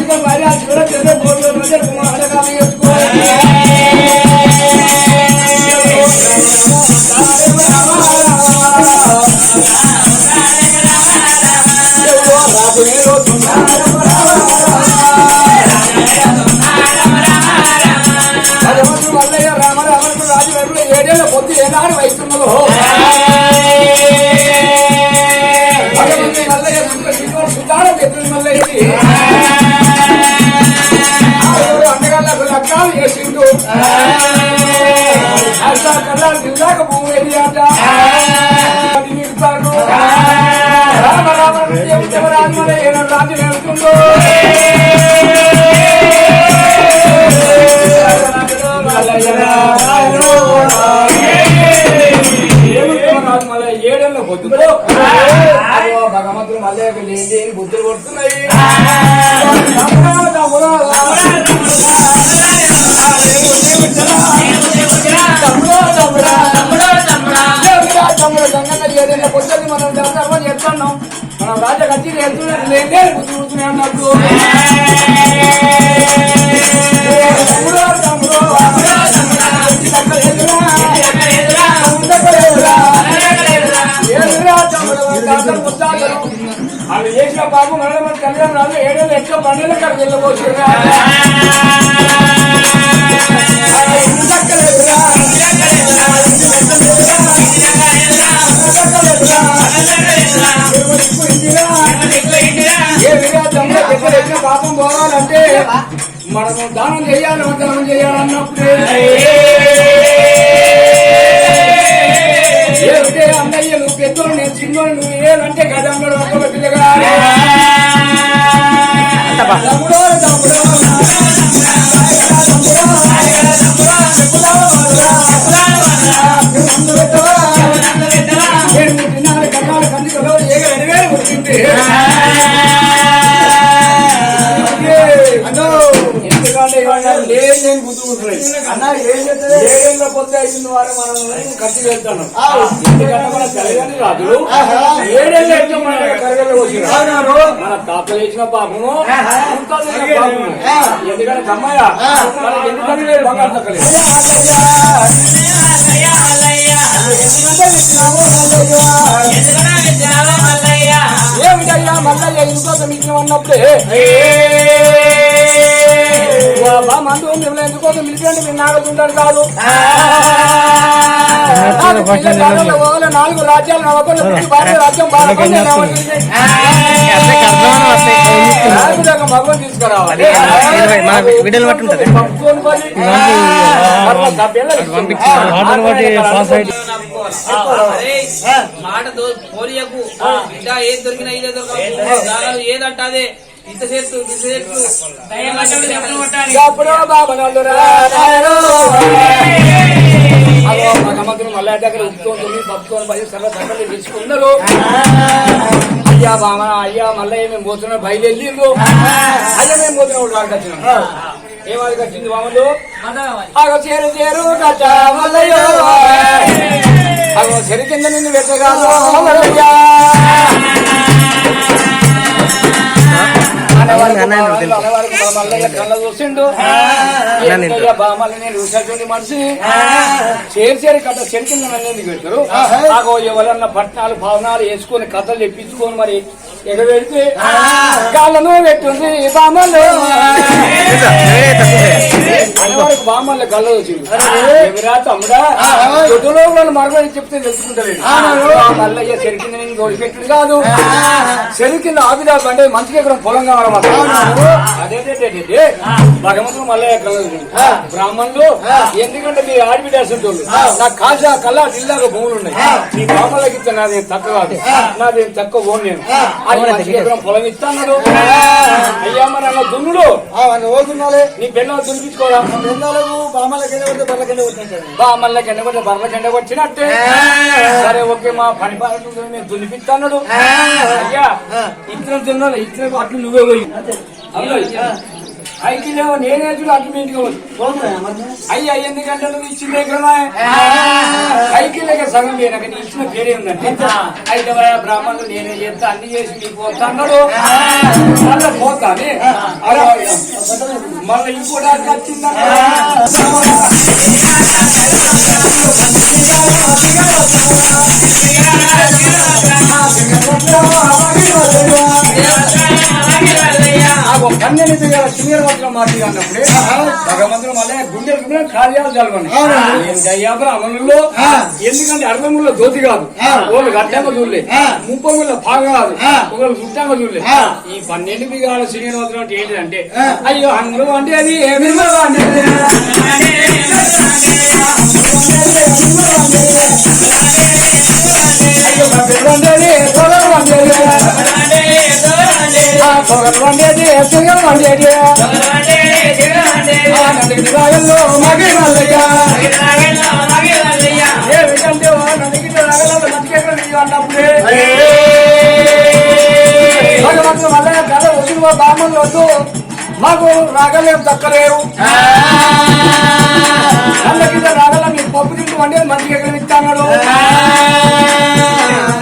Sino ba జిల్లాకు భూమి ఏది అంట అది మిగతాడు రామ రామ రాజు రాజు వెళ్తుందో ఏడేళ్ళ పొద్దులో భగవంతుడు మళ్ళీ లేని బుద్ధులు కొడుతున్నాయి ఏదైనా పొద్దులు మనం చేస్తామని చెప్తున్నాం. మనం రాజా కచ్చి వెళ్తున్నారు లేదే గుర్తు కూర్చునే అన్నట్టు. తమ్ముడు చేసిన పాపం మన మన కళ్యాణం రాదు ఏడేళ్ళు ఎక్కువ పండుగ కాడికి వెళ్ళబోతున్నా మనము దానం చేయాలి వందనం చేయాలన్నప్పుడే ఏమిటే అన్నయ్య నువ్వు పెద్దోడు నేను చిన్నోడు నువ్వు ఏదంటే పిల్లగా తమ్ముడో తమ్ముడో పొద్దు అయిన వారు మనం ఖర్చు వెళ్తాను ఎందుకంటే మన తల్లిదండ్రులు రాజులు ఏడేళ్ళు అయితే మన కరగల్లో వచ్చినారు మన తాతలు వేసిన పాపము ముత్తాతలు వేసిన పాపము. ఎందుకంటే కమ్మయ్య మనకి ఎందుకంటే లేదు బంగారు తక్కలేదు ఎందుకంటే ఇచ్చినాము మల్లయ్య. ఏమిటయ్యా మల్లయ్య ఇందుకోసం ఇచ్చిన మందు ఎందుకోసం పిలిపండి మీరు నాగతుంటారు కాదు. నాలుగు రాజ్యాలు నవ్వకుండా భారత రాజ్యం మగం తీసుకురావాలి. వీడియోలు బట్టి ఉంటుంది. మాట పోనీయకు. బిడ్డ ఏది దొరికినా ఇదే దొరకదు. ఏదంటే అదే భగవంతుడు మళ్ళా దగ్గర ఉప్పుకొని పప్పుకొని పది సర్వ సర్వలు తెచ్చుకున్నారు అయ్యా బామ అయ్యా మళ్ళీ మేము పోతున్నాం బయలుదేరిండ్రు అయ్యా మేము పోతున్నాం వచ్చినాం ఏమాదికి వచ్చింది బామలు అగో చేరు చేరు అగో కింద నిన్ను వెతగాను కళ్ళ చూసిండు. బామల్ని నేను చూసేటువంటి మనిషి. చేరు చేరు కథ చెరు కింద నన్ను ఎందుకు ఎవరన్నా పట్నాలు భవనాలు వేసుకొని కథలు తెప్పించుకొని మరి ఎగబెడితే కాళ్ళను పెట్టుంది బామలు. బామ్మల కళ్ళ వచ్చింది ఎవరా తమ్ముడా దొడ్డులో వాళ్ళు మరొకటి చెప్తే తెలుసుకుంటలేదు. మల్లయ్య చెరికింద నేను తోడిపెట్టుడు కాదు. చెరికింద ఆవిడ బండి మంచిగా ఇక్కడ పొలం కావాలన్నమాట అదే భగవంతుడు మల్లయ్య కళ్ళ బ్రాహ్మణులు ఎందుకంటే మీరు ఆడబిడ్డ అసంటోళ్ళు. నాకు కాశా కల్లా జిల్లాగా భూములు ఉన్నాయి. బ్రాహ్మణులకి ఇస్తే నాది తక్కువ కాదు. నాది తక్కువ ఓన్ నేను. పొలం అయ్యా మరి అన్న దున్నుడు? ఓదున్నాలే నీ పెన్ను దునిపించుకోరా బృందాలకు బామలకి కొడితే బర్లకెళ్ళి కొట్టినట్టు. బా మళ్ళీ కింద కొట్టి బర్ల కింద వచ్చినట్టే సరే ఓకే మా పని నేను దునిపిస్తాడు అయ్యా ఇతర తిన్నాను ఇతర అట్లు నువ్వే పోయి. అవునా? ఐకిలేమో నేనే చూడు అటు మీ ఇంటికి? అయ్యా ఎందుకంటే నువ్వు ఇచ్చింది ఎక్కడమా ఐకి లేక సగం లేనక నీ ఇచ్చిన పేరే ఉందంటే అయితే బ్రాహ్మణులు నేనే చేస్తా అన్ని చేసి నీకు పోతా అన్నాడు. మళ్ళా పోతానే. మళ్ళీ ఇంకోటి అది దిగాల సీనియర్ మాత్రం మాట అన్నప్పుడే భగవంతుడు మళ్ళీ గుండె గుండె కార్యాలు జరగండి. అయ్యా బ్రాహ్మణుల్లో? ఎందుకంటే అరవై ముళ్ళ జ్యోతి కాదు. ఒకళ్ళు గడ్డంగా చూడలే. ముప్పై భాగం కాదు. ఒకళ్ళు గుట్టంగా చూడలే. ఈ పన్నెండు సీనియర్ మాత్రం అంటే ఏంటంటే అయ్యో హంగులు అంటే అది ఏమి పొగరు వండేది సింగల్ వండేది నదికి రాగల్లో మగి మల్లయ్య ఏమిటంటే నదికి రాగలలో మతికెక్కడ అన్నప్పుడే. భగవంతుడు మల్లయ్య కథ వచ్చిన బామ్మలు వద్దు. మాకు రాగలేం తక్కలేవు అందరికి రాగల మీరు పప్పు తింటూ మంచిగా ఎక్కడ ఇస్తాడు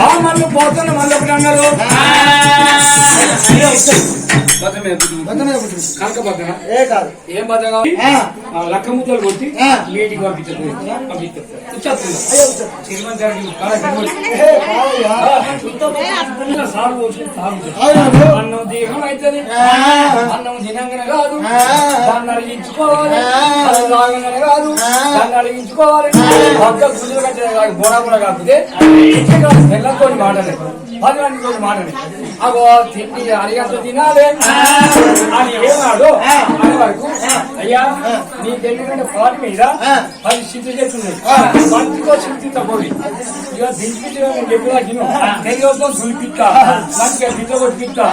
బామ్మలు పోతున్న మళ్ళీ ఒకటి అన్నారు. ఏ కాదు ఏం. ఆ లక్క ముద్దలు కొట్టి. మీటింగ్ పంపించారు పంపించారు అన్నం దేహం అవుతుంది అన్నం తినంగానే కాదు దాన్ని అడిగించుకోవాలి తాగంగానే కాదు దాన్ని అడిగించుకోవాలి పక్క గుజులు కట్టే కూడా కాకపోతే తెల్లతో మాటలే పది మందితో మాటలే అగో తిండి అడిగంత తినాలి అని ఏమాడు అని వరకు అయ్యా నీ తెలియకుండా పాటి మీద పది స్థితి చేస్తున్నాయి. మంచితో స్థితి తగ్గోడి ఇక దింపించిన నేను చెప్పినా తిను తెలియతో దులిపిస్తా మంచిగా బిడ్డ కొట్టిస్తా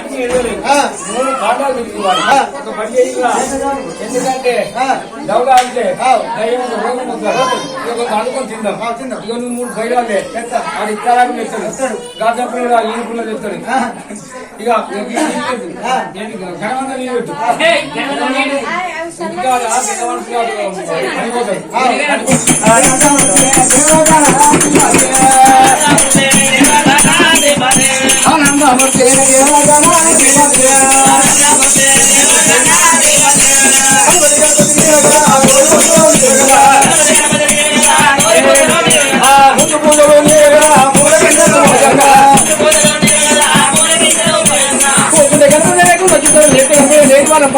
మూడు కాండాలు పెట్టుకోవాలి. ఒక పని చేయాలి ఎందుకంటే దౌడ అంటే దయ్యం రోగం వస్తారు ఇక కొంత అనుకొని తిందాం. ఇక నువ్వు మూడు బయలాలే అది ఇస్తారని తెస్తాడు గాజా పిల్లలు ఈ పిల్లలు తెస్తాడు ఇక ఘనవంత నీళ్ళు పెట్టు ఇంకా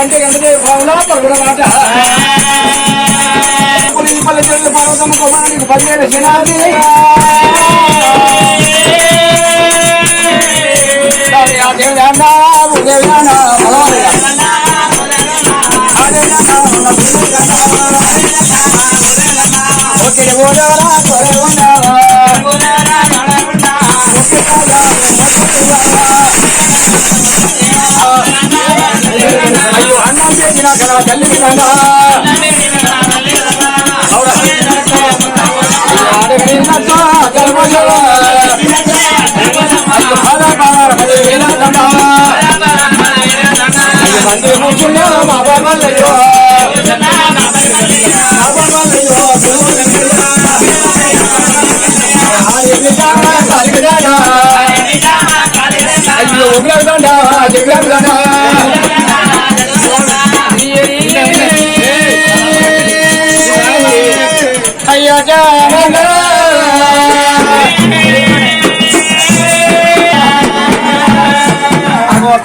పంటే గంటే బాగున్నా పరుగుల మాట పల్లె చెల్లి పర్వతమ్మ కుమారానికి పదివేల శనాది దేవ్యానా దేవ్యానా ఓకే ఓడవరా పది అయ్యో మంది కూర్చున్నా మా మా అయ్యో